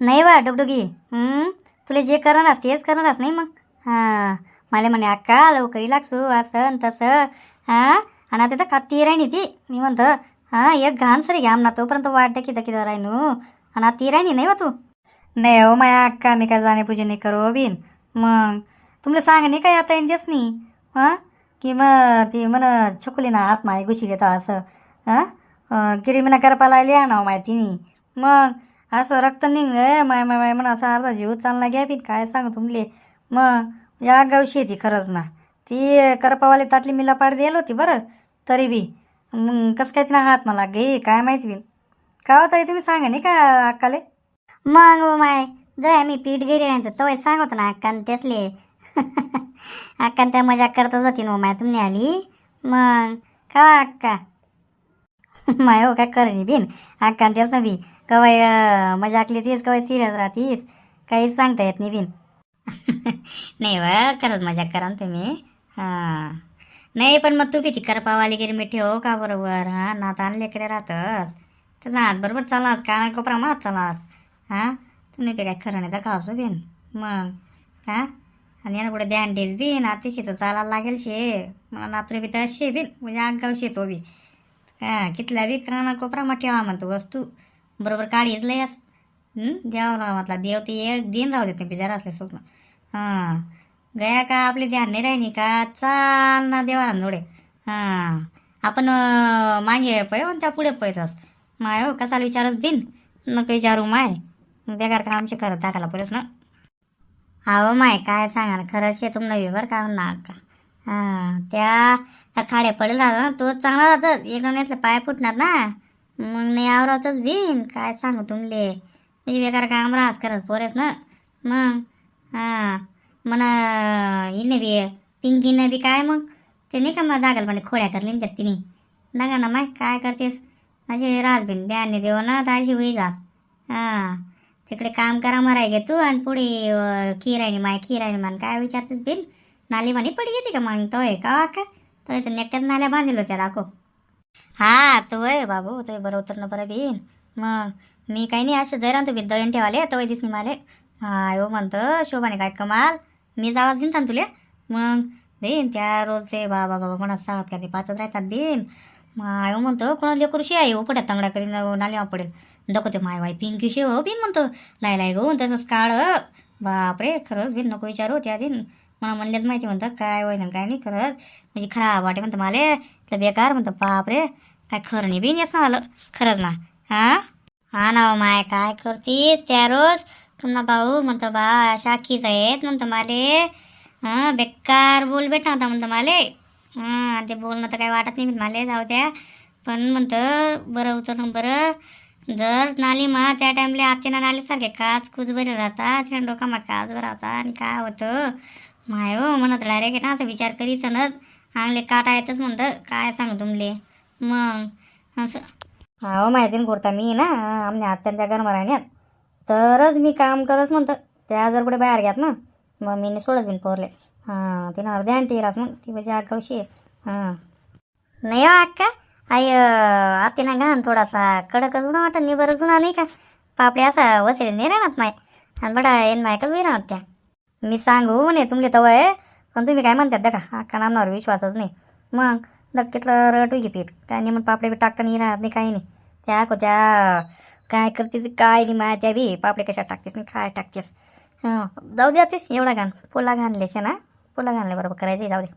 नाही बा डुगडुगी. तुला जे करणार तेच करणारच नाही मग? हां. मला म्हणे अक्का लवकरी लागसू असं न तसं. हां? आणि आता तर खाती राहिनी ती. मी म्हणतो हां एक घाण सरी घ्या ना तोपर्यंत वाट की किती राहिनू आणि आता ती राहिनी नाही बा तू. नाही हो माया अक्का मी काय जाणे पूजे नाही करू बिन. मग? तुमले सांग नाही काय आता येईन तेच नाही हां? की मग ती म्हण छकुली ना हात माय घुशी घेता असं. हां? गिरी म्हणा करपाला आली ना हो माहिती मग असं रक्त निघ माय माय माय म्हणा असा अर्धा जीव चालला घ्या बी काय सांगू तुमले? मग या गावशी आहे ती खरंच ना. ती करपावाली ताटली मी पाड द्यायला होती बरं तरी बी. मग कसं काय तिला हात मला गे काय माहिती बी का होता तुम्ही सांगा नाही का अक्काले? मग माय जय मी पीठ गेली नाही तो सांगतो ना अक्कान तेचले अक्का त्या मजा करतच होती ना हो, माय तुम्ही आली. मग का अक्का? माय हो काय करणे बिन. अक्का तेच ना बी कवाय मजा आकली तीस कवाय सिरियस राहतीस. काहीच सांगता येत नाही बिन. नाही वा खरंच मजा करा ना तुम्ही. हां. नाही पण मग तू ती करपावाली गेली मी ठेव हो, का बरोबर? हां नात आणि करे राहतस. तर हात बरोबर चालास काना कोपरा मात चालास. हां? तुम्ही काय खरं नाही तर खासू बिन? मग हां? आणि यानं पुढे ध्यान देस बिन अतिशय तर चालायला लागेल शे. मला नातू बी तर शे बिन म्हणजे आगाव शेतो बी. का कितल्या बी काना कोपरा मग ठेवा म्हणतो वस्तू. बरोबर काढीच लयस. देव म्हटला देव ते एक दिन राहू देत नाही बिचारा असले स्वप्न. हां. गया का आपले ध्यान नाही राहिनी का? चाल ना देवा जोडे. हां. आपण मागे पय आणि त्या पुढे पैसास माय हो कसाला विचारच बिन? नको विचारू माय. बेकार काम आमचे करत टाकायला परस ना. अहो माय काय सांगा ना खरंच शेतून नवी बरं का ना का? हां त्या त्या खाड्या पडेल राहता ना तो चांगला राहतात एक यातले पाय फुटणार ना. मग नाही आवरातच बिन काय सांगू तुमले म्हणजे बेकार काम राहत खरंच पोरेस ना. मग हां म्हणा हिने बी पिंकीनं बी काय मग? ते नाही का मग दागल म्हणे खोड्या करली ना त्यात तिने? दागा ना माय काय करतेस? अशी राहत बिन द्याने देव हो ना तर अशी होई जास. हां. तिकडे काम करा मराय घे तू आणि पुढे अं, माय खीर म्हण. मान काय विचारतेस बिन? नाली म्हणे पडी येते का मग? तो आहे का का? तो तर नेकट्यात नाल्या बांधील होत्या दाखव. हा तो आहे बाबू तो बरं उतरणं बरं बिन. मग मी काही नाही असं जैरान तू बी दळण ठेवाले तो दिसनी माले. हा यो म्हणतं शोभाने काय कमाल. मी जावाच देईन सांग तुले. मग देईन त्या रोजचे बाबा बाबा कोणा सात का ते पाचच राहतात देईन माय आयो म्हणतो कोणा लेकरूशी आहे हो पड्या तंगड्या करीन नाल्या पडेल. दखते माय वाय पिंकीशी हो बिन म्हणतो. लाय लाय गो तसंच काळ बापरे खरंच बिन नको विचारू त्या दिन मला म्हणलेच माहिती म्हणतं काय होईन काय नाही खरंच म्हणजे खराब वाटे म्हणतं मला तर बेकार म्हणतं बापरे काय खरं नाही बिन येस आलं खरंच ना हा? हा ना हो माय काय करतीस त्या रोज? तुम्हाला भाऊ म्हणतो बा शाखीच आहेत म्हणतो माले हां बेकार बोल भेटा होता म्हणतो माले. हां ते बोलणं तर काही वाटत नाही मला जाऊ द्या. पण म्हणतं बरं उतर बरं. जर नाली मा त्या टाईमला आत्तेना नालीसारखे काच कुच बरे राहतात त्या डोकामा काच बरं राहतात आणि काय होतं? माय हो म्हणत डायरेक्ट ना असं विचार करीसनच आंगले काटा येतच म्हणतं काय सांगू तुमले? मग असं. हो माहिती ना कुर्ता मी ना आमने आत्यांच्या घरमा राहण्यात तरच मी काम करत म्हणतं. त्या जर कुठे बाहेर घ्यात ना मग मी सोडत बिन पोरले. हां तिनं अर्ध्या आणटी रास मग ती म्हणजे आगावशी आहे हां नाही हो अक्का आई आत्याना घाण थोडासा कडकच जुना वाटत नाही बरं जुना नाही का पापडे असा वसेल नाही राहणार माय आणि बडा येन मायकच वी राहणार त्या मी सांगू म्हणे तुमले तवय आहे पण तुम्ही काय म्हणतात का अक्का नामनावर विश्वासच नाही मग नक्कीतलं रटू घे पीठ काय नाही मग पापडे बी टाकता नाही राहत नाही काही नाही त्या को त्या काय करतेस काय नाही माया त्या बी पापडे कशा टाकतेस नाही काय टाकतेस हां जाऊ द्या ते एवढा घाण पोला घाणलेशा ना पोला घाणले बरोबर करायचं जाऊ दे.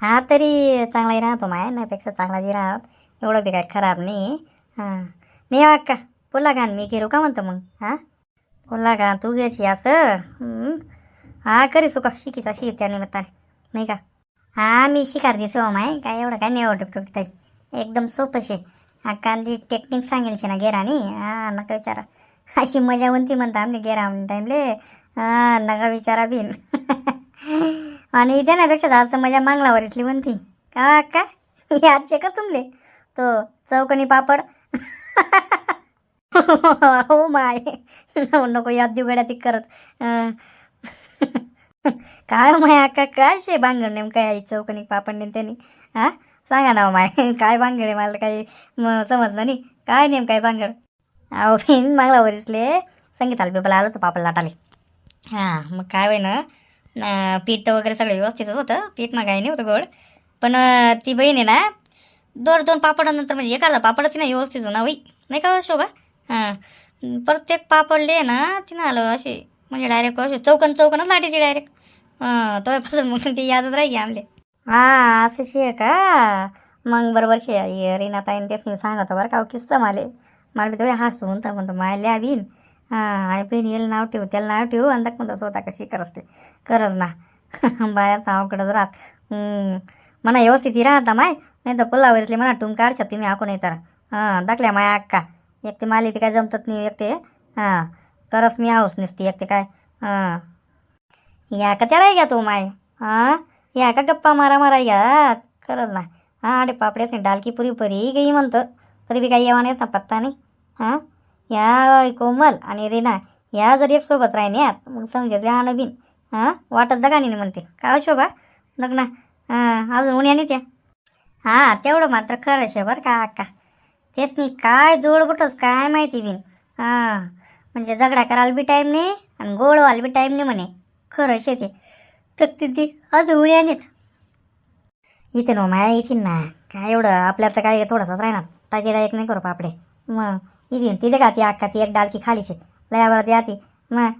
हा तरी चांगलाही राहतो माय नाहीपेक्षा चांगला जी राहत एवढं बी काय खराब नाही. हां. नाही हो अक्का पुला घाण मी घेरू का म्हणतो मग? हां? पुला घाण तू घ्यायची असं? हा करी सुका शिकीचा शी त्या निमित्ताने. नाही का? हा मी शिकार दिसो माय काय एवढं काय नाही एवढं ताई. एकदम सोपं शे. हा टेक्निक सांगेल शे ना गेरानी हा नका विचारा. अशी मजा म्हणती म्हणता आम्ही गेरा टाईमले. हा नका विचारा बिन. आणि इथे नापेक्षा जास्त मजा मांगलावर इसली म्हणती. का काय आजचे का तुमले? तो चौकणी पापड. हो माय. नको याद देऊ गड्या ती करत काय हो माय अक्का? काय शे बांगड नेमकं आई चौकणी पापड त्यांनी? हा? सांगा ना हो माय. काय बांगड आहे? मला काही समजलं नाही. काय नेम काय बांगड अहो मी मागला वरिसले संगीताला बिबला आलो तो पापड लाटाले हां मग काय होय ना पीठ वगैरे सगळं व्यवस्थितच होतं. पीठ मग काही नाही होतं गोड. पण ती बहीण आहे ना दोन दोन पापडानंतर म्हणजे एखादा पापडच नाही व्यवस्थित होणार होई. नाही का शोभा? हां. प्रत्येक पापडले ना तिनं आलं असे म्हणजे डायरेक्ट असे चौकन चौकनच लाटीची डायरेक्ट हां तो मग ती यादच राही आमले. हां असं शे का? मग बरोबर शे रीना ताईन तेच मी सांगत बरं का हो, किस्सा माले. मला तो हसून तर म्हणतो मायल्या बीन. हां आई बहीण येईल नाव ठेवू त्याला नाव ठेवू आणि म्हणतो स्वतः कशी करत ते करत ना बाया नावकडंच राहत म्हणा व्यवस्थित राहता माय नाही तर पुलावरीतले म्हणा टुम काढच्या तुम्ही हाकून येतार हां दाखल्या माया अक्का एक ते माली काय जमतात नाही एक ते हां तरच मी आहोस नसती एक ते काय हां या का त्याला घ्या तू माय हां या का गप्पा मारा मारा या खरंच ना हां अरे पापड्यात नाही डालकी पुरी परी गई म्हणतं तरी बी काही येवा नाही पत्ता नाही हां या कोमल आणि रीना या जर एक सोबत राहिन्यात मग समजायचं हा नवीन हां? वाटत दगा नाही म्हणते. काय हो शोभा? बघ ना हां अजून उन्या नाही त्या? हां तेवढं मात्र खरं शे बरं का अक्का? तेच नाही काय जोडबुटच काय माहिती बिन. हां म्हणजे झगडा करायला बी टाईम नाही आणि गोड व्हायला बी टाईम नाही म्हणे. खरं शे ते तर तिथे अजून उन्या नाहीत इथे नो माया येतील ना. काय एवढं? आपल्याला तर काय थोडंसंच राहणार. टाकीदायक नाही करू पापडे. मग येतील तिथे का ती अख्खा ती एक डालकी खालीचे लयावर ती आती. मग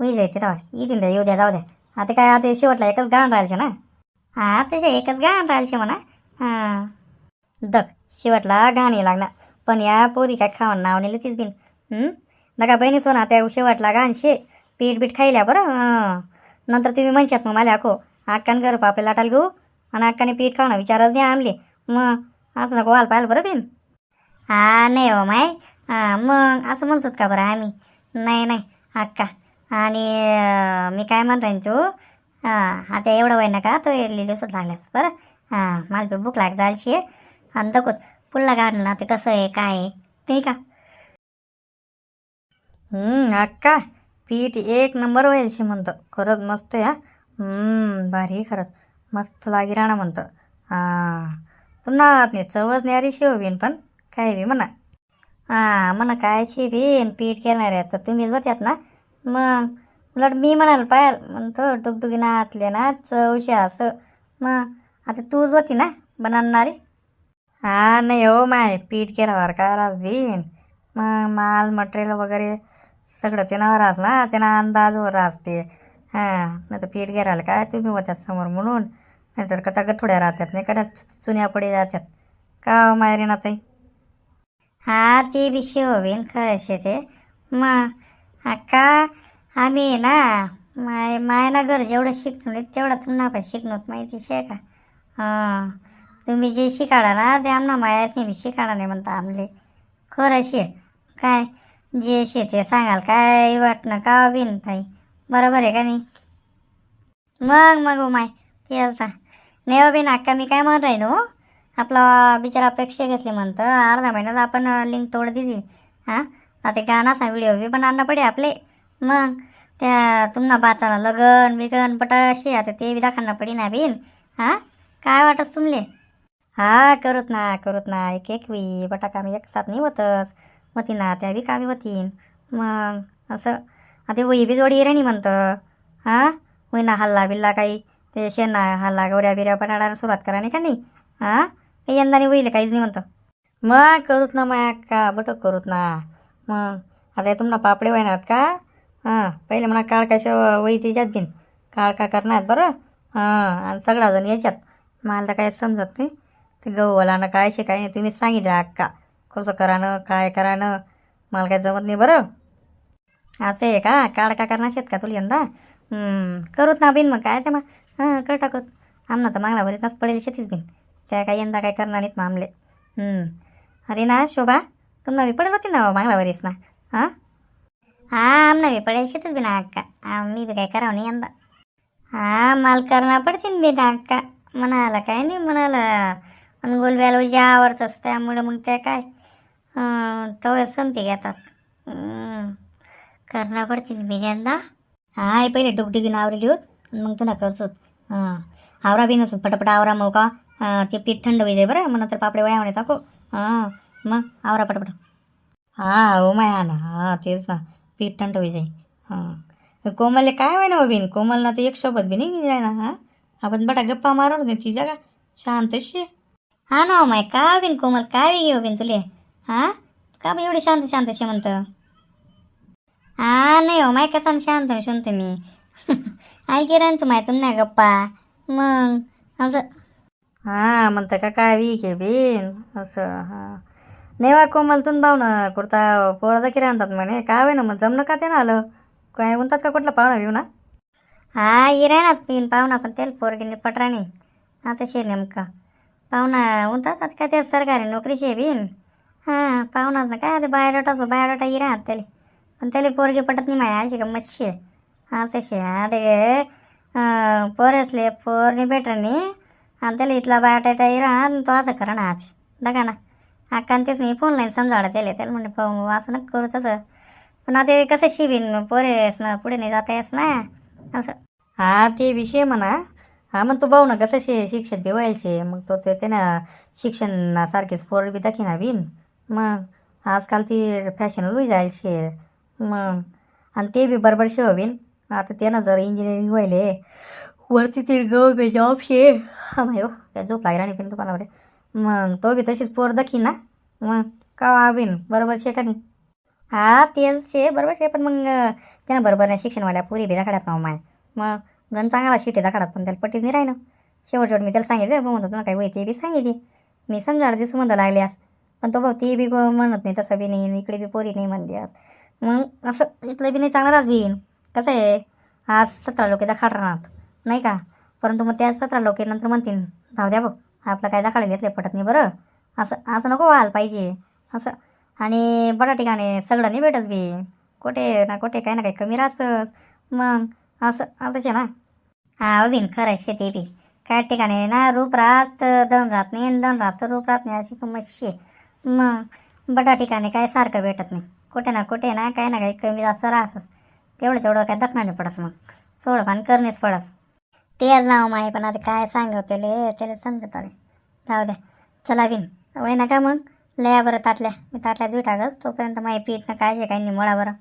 उई जायते तेव्हा येतील येऊ द्या जाऊ द्या. आता काय आता शेवटला एकच गाण राहिलचे ना? हां त्याच्या एकच गाण राहिलचे म्हणा. हां. दग शेवटला गाणी लागणार पण या पोरी काय खावं नाव नेले तीच बिन. दगा नका बहिणी सोना त्या शेवटला गाण शे. पीठ बीठ खायल्या बरं? नंतर तुम्ही म्हणशात मग मला आखो. अक्कान कर पापले लाटाल घेऊ. आणि अक्काने पीठ खावणं विचारच द्या आमले मग असं नको व्हायला पाहिलं बरं बिन. हा नाही हो माय. मग असं म्हणसोत का बरं आम्ही? नाही नाही अक्का. आणि मी काय म्हणतो तू? हां आता एवढं वय नका तो दिवसात लागल्यास बरं? हां मला भूक लाग जायची आणि दखोत पुढला ना ते कसं आहे काय आहे ठीक का? अक्का पीठ एक नंबर व्हायची म्हणतं. खरंच मस्त आहे हा. भारी खरंच. मस्त लागी राहणं म्हणतं. हां. तुम्हाला नाही चवच न्यारी शेव हो बीन पण. काय बी म्हणा. हां म्हणा कायची बी पीठ घेणार आहे तर तुम्हीच होत्यात ना. मग उलट मी म्हणाल पायल म्हणतो डुगडुगी नातले ना चौशा असं. मग आता तूच होती ना बनवणारी? हा नाही हो माय पीठ केल्यावर का राहत बीन मग माल मटेरियल वगैरे सगळं त्यानं राहत ना त्यांना अंदाजवर असते हां नाही तर पीठ घ्यायला काय तुम्ही होत्या समोर म्हणून. नाहीतर कथा थोड्या राहतात नाही का? चुन्या पडे जातात का हो मायरी ना ताई हा ती बी शिवबीन खरंच ते. मग अक्का आम्ही ना माय मायना घर जेवढं शिकतो तेवढं तुम्हाला पण शिकणं माहिती आहे का? हां तुम्ही जे शिकाडा ना ते आमना मायासनी बी शिकाडा नाही म्हणता आमले खरं शे काय जे शे ते सांगाल काय वाटणं का बिन ताई? बरोबर आहे का नाही? मग मग माय ते नाही हो बिन अक्का मी काय म्हणत राहीन हो? आपला बिचारा अपेक्षा घेतली म्हणतं. अर्धा महिन्यात आपण लिंक तोड दिली. हां? आता गाणाचा व्हिडिओ बी पण आणणं पडे आपले. मग त्या तुम्हाला बाताला लगन बिगन पटाशी आता ते बी दाखवणं पडी ना बीन. हां? काय वाटत तुमले? हा करत ना करत ना. एक एक वी बटाका मी एक साथ नाही होतच होती ना त्या बी कामी होतीन. मग असं आता वही बी जोडी राणी म्हणतं. हां? होई ना हल्ला बिल्ला काही ते शेणा हल्ला गौऱ्या बिऱ्या बनाडायला सुरुवात करा नाही का नाही? हां? काही यंदाने होईल काहीच नाही म्हणतं. मग करूत ना माया का बटक करूत ना? मग आता हे तुम्हाला पापडे वयनात का? हां पहिले म्हणा काळ कशा वही त्याच्यात बिन काळ का करणार बरं? हां आणि सगळा जण याच्यात. मला तर काही समजत नाही. ते गहूवालानं काय शे काय नाही तुम्ही सांगितलं अक्का. कसं करानं काय करानं मला काय जमत नाही बरं? असं आहे का? काळ का करणार शेत का तुला यंदा? करूत ना बिन मग काय ते मग. हां कळ टाकत आमना तर मागला भरीतच पडेल शेतीच बिन. त्या काय यंदा काय करणार नाहीत मामले. अरे ना शोभा तुम नवी पडेल होती ना मागला वरीस ना? हां? हां आमना बी पडेल शेतीच बिना अक्का आम्ही बी काय करावं नाही यंदा. हां माल करणं पडतील बी ना अक्का म्हणाला काय नाही म्हणाला पण गोलब्याला जे आवडतंच त्यामुळे मग त्या काय? तव संपी घेतात. करणं पडतील बी यंदा. हां हे पहिले डुगडुगी नावरेली होत मग तुला करसोत हां. आवरा बी नसून पटापट आवरा मग का? ते पीठ थंड होई जाय बरं मग नंतर पापडे वया म्हणे टाकू हां मग आवरा पटापट हां हो माय हा ना हां तेच ना पीठ थंड होई जाई हां कोमलले काय होय ना हो बिन कोमलना तर एक सोबत बी नाही राहणार हां आपण बटा गप्पा मारून दे ती जगा शांतशी हा ना हो माय का बिन कोमल काय वेगळी हो बिन तुले हां का बी एवढी शांत शांतशी म्हणतं हा नाही हो माय कसा शांत शुनते मी ऐके रे तू माय तुम नाही गप्पा मग असं हां म्हणतं का काय वीक आहे बिन असं हां. नाही वा कोमल तुन भाऊ ना कुर्ता पोळा की आणतात म्हणे. काय होय ना मग जमणं का ते ना आलं? काय म्हणतात का कुठला पाहुणा घेऊ ना हा ये ना पिन पाहुणा पण तेल पोरगी पटराणी आता शे नेमका. पाहुणा म्हणतात आता काय ते सरकारी नोकरीचे बिन. हां पाहुणा ना काय ते बायोडाटा बायोडाटा ये राहत त्याला. पण त्याला पोरगी पटत नाही माया अशी गंमत शे हा तसे अरे पोर असले पोरने भेटणी आणि त्याला इथला बायोडाटा ये तो असं करा ना आज. बघा ना. अक्कान तेच नाही फोन लाईन समजावला त्याला त्याला म्हणजे पाहू असं नका करू तसं. पण आता कसं शिवीन पोरेस ना पुढे नाही जाता येस ना. असं. हा ते विषय म्हणा. हा मग तो भाऊ ना कसं शे शिक्षण बी व्हायचे मग तो ते त्यानं शिक्षणासारखेच पोर बी दाखिना बीन. मग आजकाल ती फॅशन लुई जायल शे मग आणि ते बी बरोबर शे बिन. आता त्यानं जर इंजिनिअरिंग व्हायले वरती ते गव्हर्मेंट जॉब शे. हा माय हो त्या झोप लागला नाही पण तुम्हाला मग तो बी तशीच पोर दखी ना. मग का आवीन बरोबर शे का नाही? हा तेच शे बरोबर शे पण मग त्यानं बरोबर नाही शिक्षणवाल्या पुरी बी दाखडात ना हो, माय. मग गण चांगला शिटी दाखडात पण त्याला पट्टीच नाही राहिनं शेवट शेवट मी त्याला सांगितलं बघ म्हणतो तुला काय वय ते बी सांगितली. मी समजा दिसू लागली अस पण तो भाऊ ती बी म्हणत नाही तसं बी नाही इकडे बी पोरी नाही म्हणते आज. मग असं इथलं बी नाही चांगलाच राहत बीन कसं आहे? आज सतरा लोक दाखड राहणार नाही का? परंतु मग त्या सतरा लोक नंतर म्हणतील जाऊ द्या बघ आपला काय दाखल घेतलं पटत नाही बरं. असं असं नको व्हायला पाहिजे. असं आणि बडा ठिकाणी सगळं नाही भेटत बी. कुठे ना कुठे काही ना काही कमी राहतंच. मग असं असंच आहे ना? हा बिन खरं शेती बी. काय ठिकाणी ना रूप राहत दण राहत नाही दण राहत रूप राहत नाही अशी किंमत शे. मग बटा ठिकाणी काय सारखं भेटत नाही. कुठे ना कुठे ना काय ना काही कमी जास्त राहतच. तेवढं तेवढं काय दखणार नाही पडस मग. सोडपान करणेच पडस तेच नाव माही पण आता काय सांगव त्याले त्याला समजत आले जाऊ द्या चला बिन. वय नका मग? लया बरं ताटल्या मी ताटल्या देऊ टाकस तोपर्यंत माही पीठ ना काय काही नाही मुळा बरं.